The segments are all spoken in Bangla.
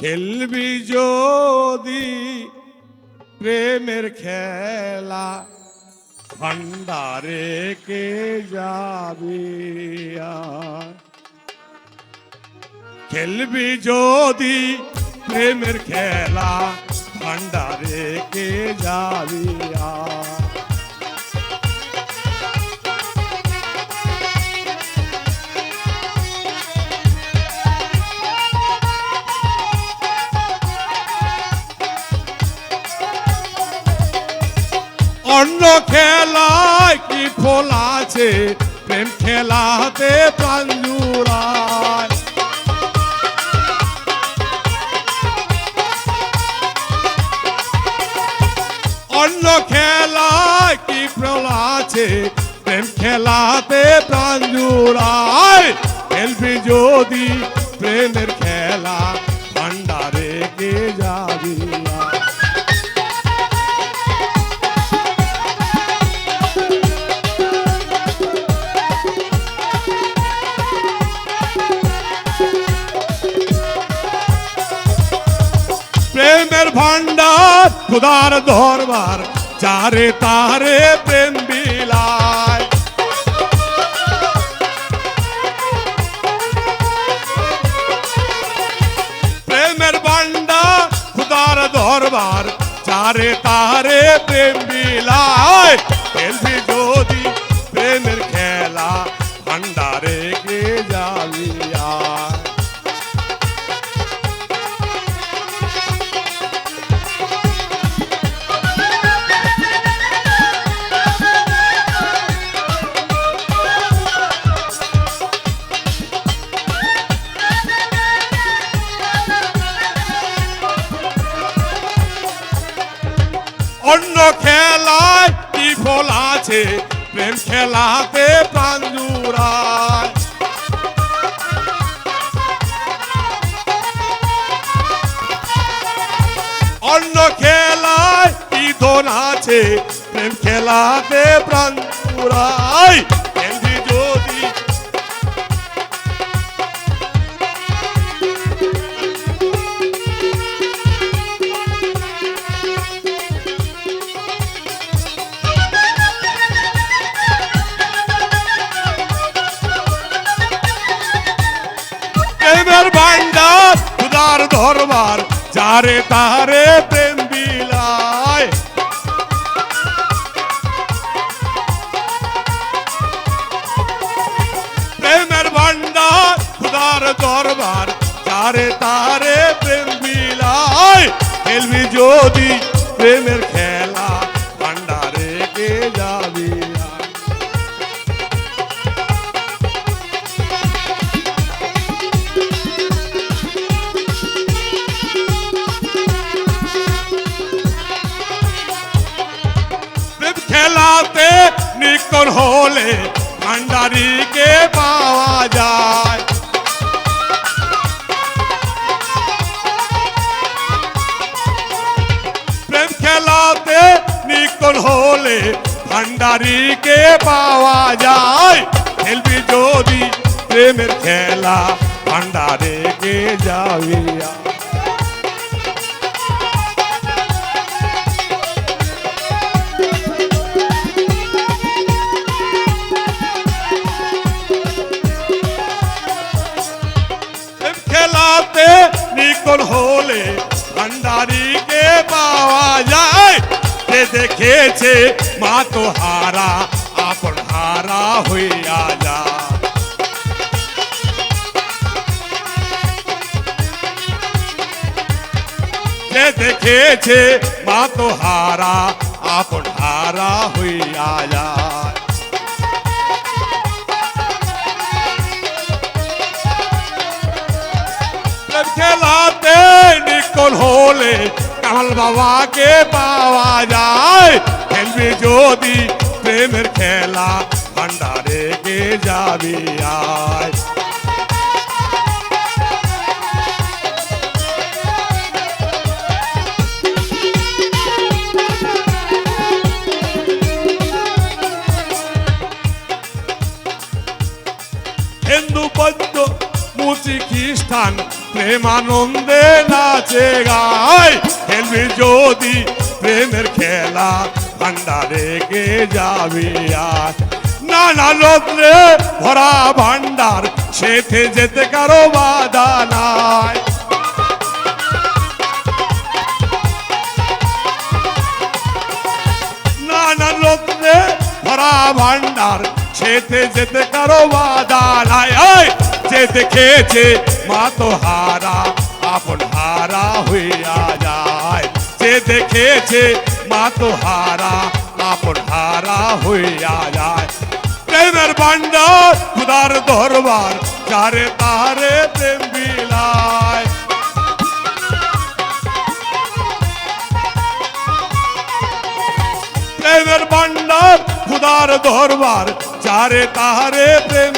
খেলবি যদি প্রেমের খেলা ভান্ডারে কে যাবি? খেলবি যদি প্রেমের খেলা ভান্ডারে কে যাবি আর? অন্য খেলায় কি ফল আছে? প্রেম খেলাতে প্রাণ অন্য খেলায় কি ফল আছে? প্রেম খেলাতে প্রাণ জুড়ায়। খেলবি যদি প্রেমের খেলা, ভান্ডারে কে যাবি? প্রেমের ভান্ডার খুদার ধরবার চারে তারে প্রেম বিলায় প্রেমের ভান্ডার খুদার ধরবার চারে তারে প্রেম বিলায় খেলায় কি আছে। প্রেম খেলাতে প্রাণ জুড়ায় অন্য খেলায় কি আছে। প্রেম খেলাতে প্রাণ জুড়ায় ধরবার যারে তারে প্রেম বিলায়। প্রেমের ভান্ডার খুদার দরবার, যারে তারে প্রেম বিলায়। খেলবি যদি প্রেমের খেলা। নিকর হলে ভান্ডারিকে পাওয়া যায় প্রেম খেলাতে নিকর হলে ভান্ডারিকে পাওয়া যায় খেলবি যদি প্রেমের খেলা ভান্ডারে কে যাবি আর? ভান্ডারিকে পাওয়া যায়। যে দেখেছে মা তো হারা, আপন হারা হইয়া যায়। যে দেখেছে মা তো হারা, আপন হারা হইয়া যায়। প্রেম নিকল হলে কামাল বাবাকে পাওয়া যায়? খেলবি যদি প্রেমের খেলা, ভান্ডারে কে যাবি আয়? হিন্দু বৌদ্ধ মুসি খ্রিস্টান গান প্রেমানন্দে নাচে গায়। খেলবি যদি প্রেমের খেলা ভান্ডারে গে যাবি আর? নানা রত্নে ভরা ভান্ডার সেথে যেতে কারও বাধা নাই। নানান রত্নে ভরা ভান্ডার সেতে যেতে কারও বাধা নাই। যে দেখেছে মা তো হারা, আপন হারা হইয়া যায়। যে দেখেছে মা তো হারা, আপন হারা হইয়া যায়। প্রেমের ভান্ডার খুদার দরবার চারে তারে প্রেম বিলায়। প্রেমের ভান্ডার খুদার দরবার চারে তাহারে প্রেম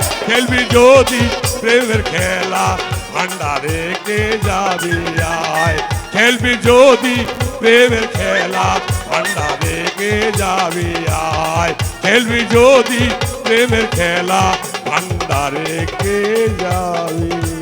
খেলবি যদি, প্রেমের খেলা ভান্ডারে কে যাবি আয়? খেলবি যদি, প্রেমের খেলা ভান্ডারে কে যাবি আয়? খেলবি যদি, প্রেমের খেলা ভান্ডারে কে যাবি